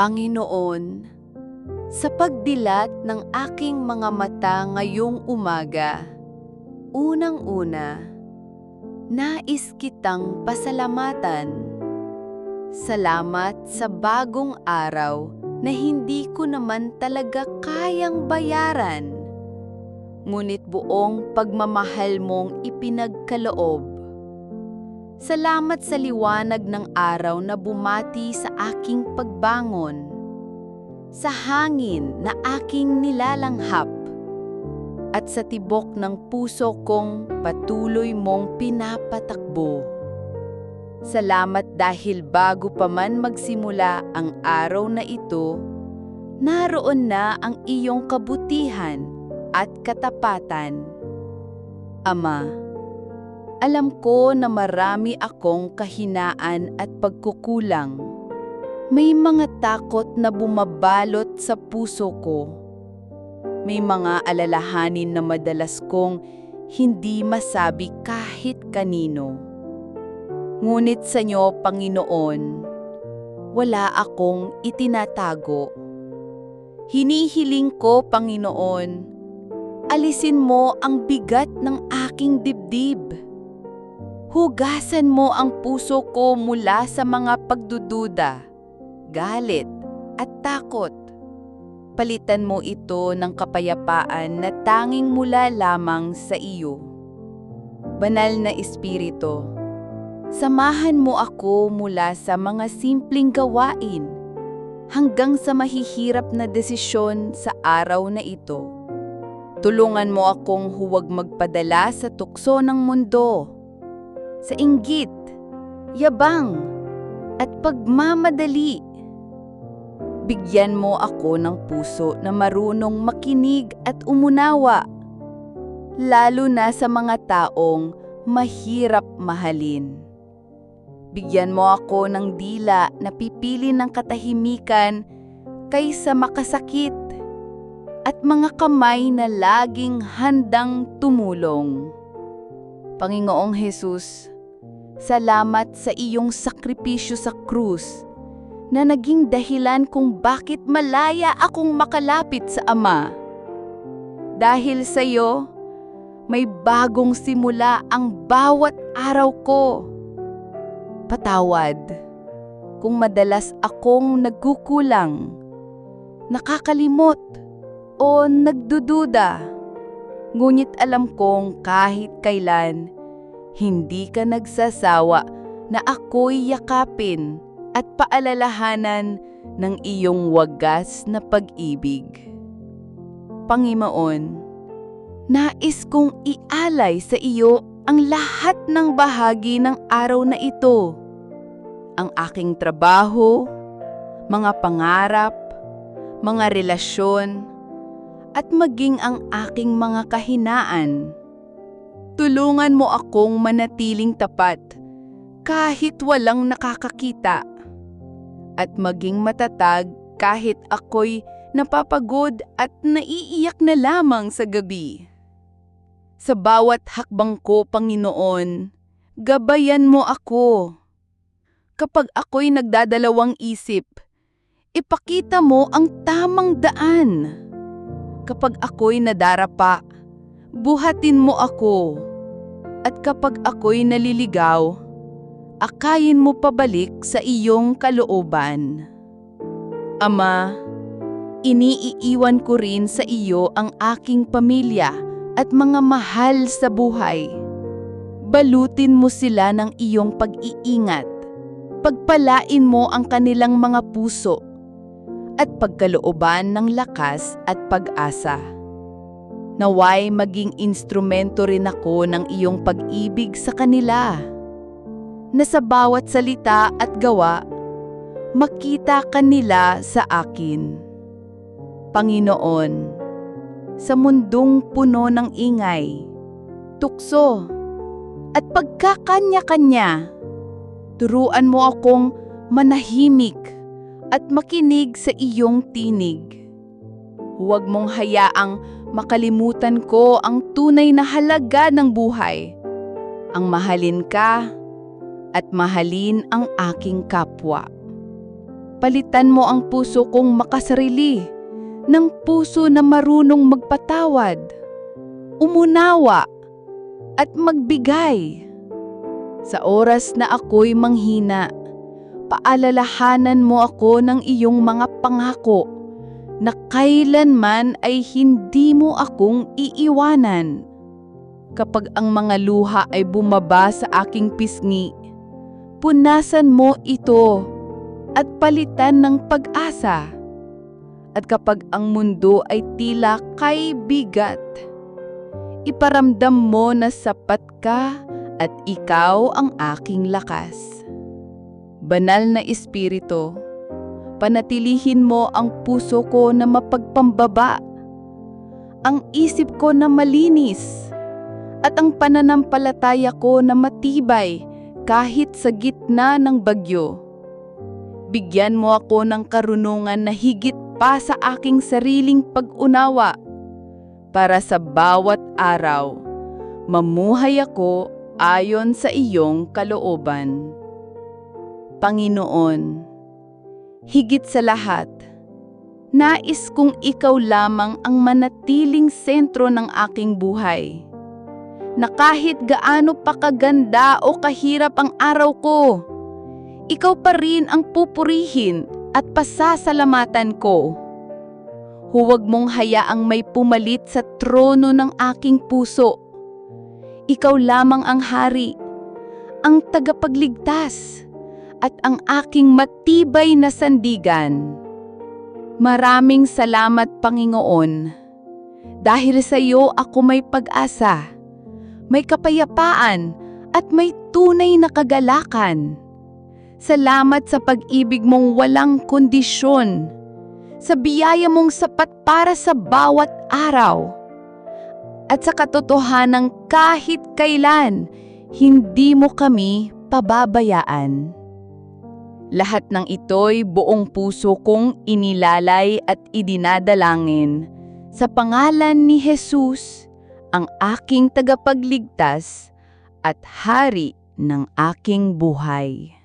Panginoon, sa pagdilat ng aking mga mata ngayong umaga, unang-una, nais kitang pasalamatan. Salamat sa bagong araw na hindi ko naman talaga kayang bayaran. Ngunit buong pagmamahal mong ipinagkaloob. Salamat sa liwanag ng araw na bumati sa aking pagbangon. Sa hangin na aking nilalanghap. At sa tibok ng puso kong patuloy mong pinapatakbo. Salamat dahil bago pa man magsimula ang araw na ito, naroon na ang iyong kabutihan at katapatan. Ama, alam ko na marami akong kahinaan at pagkukulang. May mga takot na bumabalot sa puso ko. May mga alalahanin na madalas kong hindi masabi kahit kanino. Ngunit sa inyo, Panginoon, wala akong itinatago. Hinihiling ko, Panginoon, alisin mo ang bigat ng aking dibdib Hugasan mo ang puso ko mula sa mga pagdududa, galit, at takot. Palitan mo ito ng kapayapaan na tanging mula lamang sa iyo. Banal na Espiritu, samahan mo ako mula sa mga simpleng gawain hanggang sa mahihirap na desisyon sa araw na ito. Tulungan mo akong huwag magpadala sa tukso ng mundo sa inggit, yabang, at pagmamadali. Bigyan mo ako ng puso na marunong makinig at umunawa, lalo na sa mga taong mahirap mahalin. Bigyan mo ako ng dila na pipili ng katahimikan kaysa makasakit at mga kamay na laging handang tumulong. Panginoong Hesus, salamat sa iyong sakripisyo sa krus na naging dahilan kung bakit malaya akong makalapit sa Ama. Dahil sa iyo, may bagong simula ang bawat araw ko. Patawad kung madalas akong nagkukulang, nakakalimot o nagdududa Ngunit alam kong kahit kailan, hindi ka nagsasawa na ako'y yakapin at paalalahanan ng iyong wagas na pag-ibig. Panginoon, nais kong ialay sa iyo ang lahat ng bahagi ng araw na ito. Ang aking trabaho, mga pangarap, mga relasyon, at maging ang aking mga kahinaan. Tulungan mo akong manatiling tapat kahit walang nakakakita at maging matatag kahit ako'y napapagod at naiiyak na lamang sa gabi. Sa bawat hakbang ko, Panginoon, gabayan mo ako. Kapag ako'y nagdadalawang isip, ipakita mo ang tamang daan kapag ako'y nadarapa, buhatin mo ako. At kapag ako'y naliligaw, akayin mo pabalik sa iyong kalooban. Ama, iniiiwan ko rin sa iyo ang aking pamilya at mga mahal sa buhay. Balutin mo sila ng iyong pag-iingat. Pagpalain mo ang kanilang mga puso at pagkalooban ng lakas at pag-asa. Naway maging instrumento rin ako ng iyong pag-ibig sa kanila. Na sa bawat salita at gawa, makita kanila sa akin. Panginoon, sa mundong puno ng ingay, tukso, at pagkakanya-kanya, turuan mo akong manahimik at makinig sa iyong tinig. Huwag mong hayaang makalimutan ko ang tunay na halaga ng buhay. Ang mahalin ka at mahalin ang aking kapwa. Palitan mo ang puso kong makasarili ng puso na marunong magpatawad, umunawa, at magbigay. Sa oras na ako'y manghina, paalalahanan mo ako ng iyong mga pangako na kailanman ay hindi mo akong iiwanan. Kapag ang mga luha ay bumaba sa aking pisngi, punasan mo ito at palitan ng pag-asa. At kapag ang mundo ay tila kay bigat, iparamdam mo na sapat ka at ikaw ang aking lakas. Banal na Espiritu, panatilihin mo ang puso ko na mapagpambaba, ang isip ko na malinis, at ang pananampalataya ko na matibay kahit sa gitna ng bagyo. Bigyan mo ako ng karunungan na higit pa sa aking sariling pag-unawa para sa bawat araw. Mamuhay ako ayon sa iyong kalooban. Panginoon, higit sa lahat, nais kong ikaw lamang ang manatiling sentro ng aking buhay. Na kahit gaano pa kaganda o kahirap ang araw ko, ikaw pa rin ang pupurihin at pasasalamatan ko. Huwag mong hayaang may pumalit sa trono ng aking puso. Ikaw lamang ang hari, ang tagapagligtas, at ang aking matibay na sandigan. Maraming salamat, Panginoon. Dahil sa iyo ako may pag-asa, may kapayapaan, at may tunay na kagalakan. Salamat sa pag-ibig mong walang kondisyon, sa biyaya mong sapat para sa bawat araw, at sa katotohanang kahit kailan, hindi mo kami pababayaan. Lahat ng ito'y buong puso kong inilalay at idinadalangin sa pangalan ni Jesus, ang aking tagapagligtas at hari ng aking buhay.